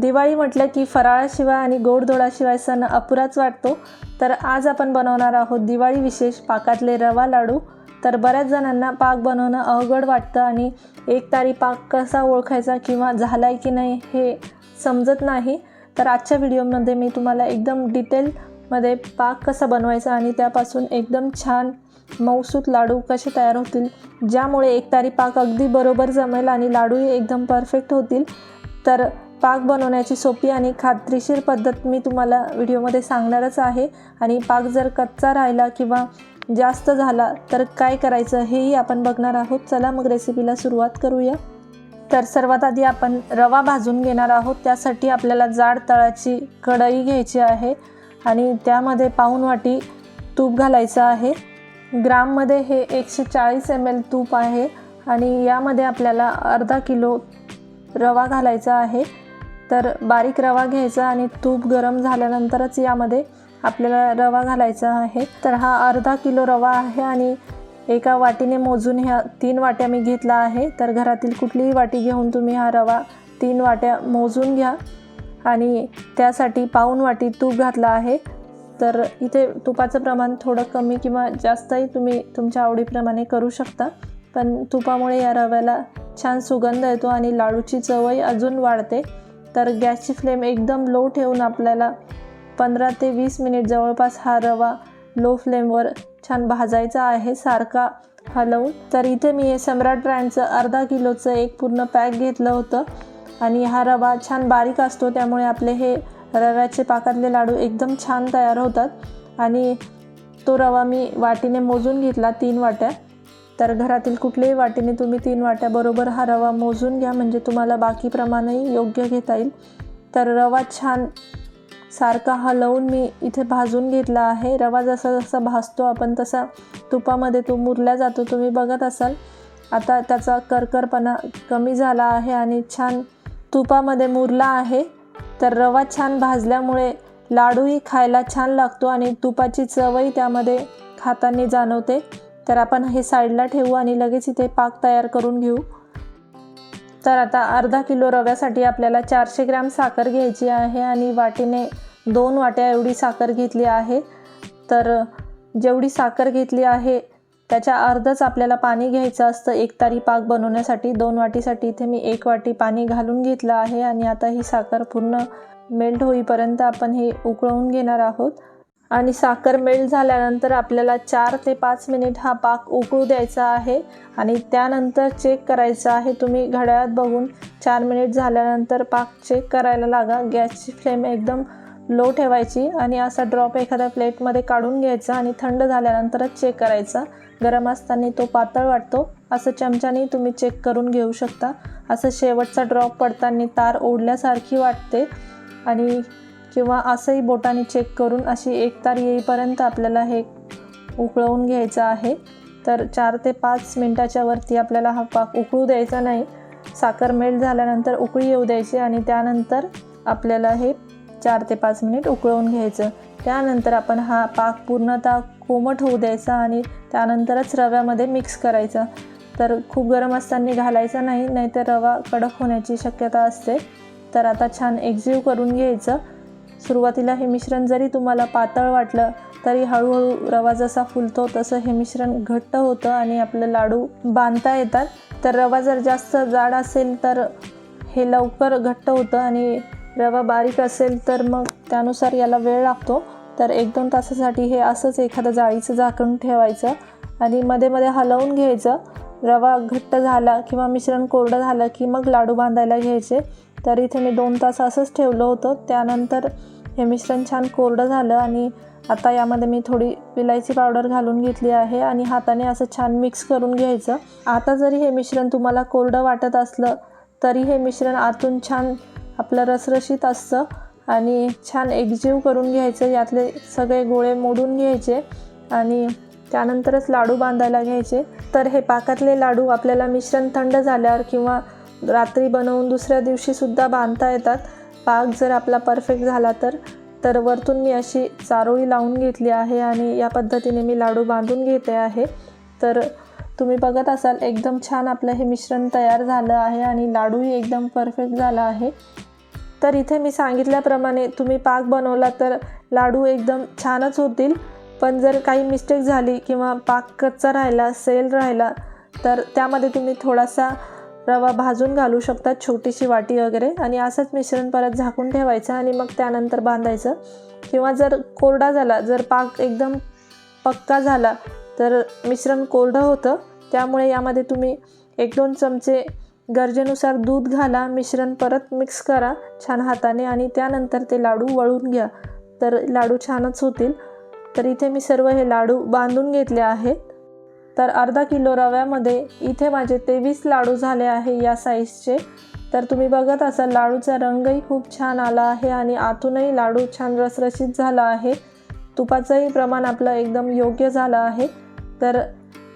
दिवाळी म्हटलं की फराळाशिवाय आणि गोडधोडाशिवाय सण अपुराच वाटतो. तर आज आपण बनवणार आहोत दिवाळी विशेष पाकातले रवा लाडू. तर बऱ्याच जणांना पाक बनवणं अवघड वाटतं आणि एक तारी पाक कसा ओळखायचा किंवा झालाय की नाही हे समजत नाही. तर आजच्या व्हिडिओमध्ये मी तुम्हाला एकदम डिटेलमध्ये पाक कसा बनवायचा आणि त्यापासून एकदम छान मऊसूत लाडू कसे तयार होतील ज्यामुळे एक तारी पाक अगदी बरोबर जमेल आणि लाडूही एकदम परफेक्ट होतील. तर पाक बनवण्याची सोपी आणि खात्रीशीर पद्धत मी तुम्हाला व्हिडिओमध्ये सांगणारच आहे. आणि पाक जर कच्चा राहिला किंवा जास्त झाला तर काय करायचं हेही आपण बघणार आहोत. चला मग रेसिपीला सुरुवात करूया. तर सर्वात आधी आपण रवा भाजून घेणार आहोत. त्यासाठी आपल्याला जाड तळाची कढई घ्यायची आहे आणि त्यामध्ये पाऊन वाटी तूप घालायचं आहे. ग्राममध्ये हे एकशे चाळीस एम एल तूप आहे आणि यामध्ये आपल्याला अर्धा किलो रवा घालायचा आहे. तर बारीक रवा घ्यायचा आणि तूप गरम झाल्यानंतरच यामध्ये आपल्याला रवा घालायचा आहे. तर हा अर्धा किलो रवा आहे आणि एका वाटीने मोजून ह्या तीन वाट्या मी घेतला आहे. तर घरातील कुठलीही वाटी घेऊन तुम्ही हा रवा तीन वाट्या मोजून घ्या आणि त्यासाठी पाऊन वाटी तूप घातला आहे. तर इथे तुपाचं प्रमाण थोडं कमी किंवा जास्तही तुम्ही तुमच्या आवडीप्रमाणे करू शकता. पण तुपामुळे या रव्याला छान सुगंध येतो आणि लाडूची चवही अजून वाढते. तर गॅसची फ्लेम एकदम लो ठेवून आपल्याला पंधरा ते वीस मिनिट जवळपास हा रवा लो फ्लेमवर छान भाजायचा आहे सारखा हलवून. तर इथे मी हे सम्राट ब्रँडचं अर्धा किलोचं एक पूर्ण पॅक घेतलं होतं आणि हा रवा छान बारीक असतो त्यामुळे आपले हे रव्याचे पाकातले लाडू एकदम छान तयार होतात. आणि तो रवा मी वाटीने मोजून घेतला तीन वाट्या. तर घरातील कुठल्याही वाटीने तुम्ही तीन वाट्या बरोबर हा रवा मोजून घ्या म्हणजे तुम्हाला बाकी प्रमाणही योग्य घेता येईल. तर रवा छान सारखा हलवून मी इथे भाजून घेतला आहे. रवा जसा जसा भाजतो आपण तसा तुपामध्ये तो मुरला जातो तुम्ही बघत असाल. आता त्याचा करकरपणा कमी झाला आहे आणि छान तुपामध्ये मुरला आहे. तर रवा छान भाजल्यामुळे लाडूही खायला छान लागतो आणि तुपाची चवही त्यामध्ये खाताना जाणवते. तर आपण हे साईडला ठेवू आणि लगेच इथे पाक तयार करून घेऊ. तर आता अर्धा किलो रव्यासाठी आपल्याला चारशे ग्रॅम साखर घ्यायची आहे आणि वाटीने दोन वाट्या एवढी साखर घेतली आहे. तर जेवढी साखर घेतली आहे त्याच्या अर्धच आपल्याला पाणी घ्यायचं असतं एक तारी पाक बनवण्यासाठी. दोन वाटीसाठी इथे मी एक वाटी पाणी घालून घेतलं आहे आणि आता ही साखर पूर्ण मेल्ट होईपर्यंत आपण हे उकळवून घेणार आहोत. आणि साखर मेल्ट झाल्यानंतर आपल्याला चार ते पाच मिनिट हा पाक उकळू द्यायचा आहे. आणि त्यानंतर चेक करायचं आहे. तुम्ही घड्याळात बघून चार मिनिट झाल्यानंतर पाक चेक करायला लागा. गॅसची फ्लेम एकदम लो ठेवायची आणि असा ड्रॉप एखाद्या प्लेटमध्ये काढून घ्यायचा आणि थंड झाल्यानंतरच चेक करायचा. गरम असताना तो पातळ वाटतो. असं चमच्याने तुम्ही चेक करून घेऊ शकता. असं शेवटचा ड्रॉप पडताना तार ओढल्यासारखी वाटते. आणि किंवा असंही बोटाने चेक करून अशी एक तार येईपर्यंत आपल्याला हे उकळवून घ्यायचं आहे. तर चार ते पाच मिनटाच्या वरती आपल्याला हा पाक उकळू द्यायचा नाही. साखर मेल्ट झाल्यानंतर उकळी येऊ द्यायची आणि त्यानंतर आपल्याला हे चार ते पाच मिनिट उकळवून घ्यायचं. त्यानंतर आपण हा पाक पूर्णतः कोमट होऊ द्यायचा आणि त्यानंतरच रव्यामध्ये मिक्स करायचा. तर खूप गरम असताना घालायचा नाही नाहीतर रवा कडक होण्याची शक्यता असते. तर आता छान एक्झिव्ह करून घ्यायचं. सुरुवातीला हे मिश्रण जरी तुम्हाला पातळ वाटलं तरी हळूहळू रवा जसा फुलतो तसं हे मिश्रण घट्ट होतं आणि आपलं लाडू बांधता येतात. तर रवा जर जास्त जाड असेल तर हे लवकर घट्ट होतं आणि रवा बारीक असेल तर मग त्यानुसार याला वेळ लागतो. तर एक दोन तासासाठी हे असंच एखादं जाळीचं झाकण ठेवायचं आणि मध्ये मध्ये हलवून घ्यायचं. रवा घट्ट झाला किंवा मिश्रण कोरडं झालं की मग लाडू बांधायला घ्यायचे. तर इथे मी दोन तास असंच ठेवलं होतं. त्यानंतर हे मिश्रण छान कोरडं झालं आणि आता यामध्ये मी थोडी विलायची पावडर घालून घेतली आहे आणि हाताने असं छान मिक्स करून घ्यायचं. आता जरी हे मिश्रण तुम्हाला कोरडं वाटत असलं तरी हे मिश्रण आतून छान आपलं रसरशीत असतं आणि छान एकजीव करून घ्यायचं. यातले सगळे गोळे मोडून घ्यायचे आणि त्यानंतरच लाडू बांधायला घ्यायचे. तर हे पाकातले लाडू आपल्याला मिश्रण थंड झाल्यावर किंवा रात्री बनवून दुसऱ्या दिवशीसुद्धा बांधता येतात. पाक जर आपला परफेक्ट झाला तर. तर वरतून मी अशी चारोळी लावून घेतली आहे आणि या पद्धतीने मी लाडू बांधून घेते आहे. तर तुम्ही बघत असाल एकदम छान आपलं हे मिश्रण तयार झालं आहे आणि लाडूही एकदम परफेक्ट झाला आहे. तर इथे मी सांगितल्याप्रमाणे तुम्ही पाक बनवला तर लाडू एकदम छानच होतील. पण जर काही मिस्टेक झाली किंवा पाक कच्चा राहिला सेल राहिला तर त्यामध्ये तुम्ही थोडासा रवा भाजून घालू शकता छोटीशी वाटी वगैरे. आणि असंच मिश्रण परत झाकून ठेवायचं आणि मग त्यानंतर बांधायचं. किंवा जर कोरडा झाला जर पाक एकदम पक्का झाला तर मिश्रण कोरडं होतं. त्यामुळे यामध्ये तुम्ही एक दोन चमचे गरजेनुसार दूध घाला मिश्रण परत मिक्स करा छान हाताने आणि त्यानंतर ते लाडू वळून घ्या. तर लाडू छानच होतील. तर इथे मी सर्व हे लाडू बांधून घेतले आहेत तर अर्धा किलो रव्यामध्ये इथे माझे तेवीस लाडू झाले आहे या साईजचे तर तुम्ही बघत असाल लाडूचा रंगही खूप छान आला आहे आणि आतूनही लाडू छान रसरशीत झाला आहे. तुपाचंही प्रमाण आपलं एकदम योग्य झालं आहे. तर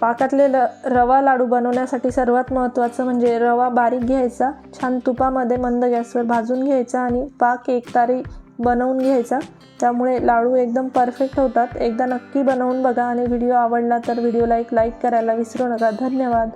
पाकातले ल रवा लाडू बनवण्यासाठी सर्वात महत्त्वाचं म्हणजे रवा बारीक घ्यायचा छान तुपामध्ये मंद गॅसवर भाजून घ्यायचा आणि पाक एकतारी बनवून घ्यायचा. त्यामुळे लाडू एकदम परफेक्ट होतात. एकदा नक्की बनवून बघा आणि व्हिडिओ आवडला तर व्हिडिओला एक लाईक करायला विसरू नका. धन्यवाद.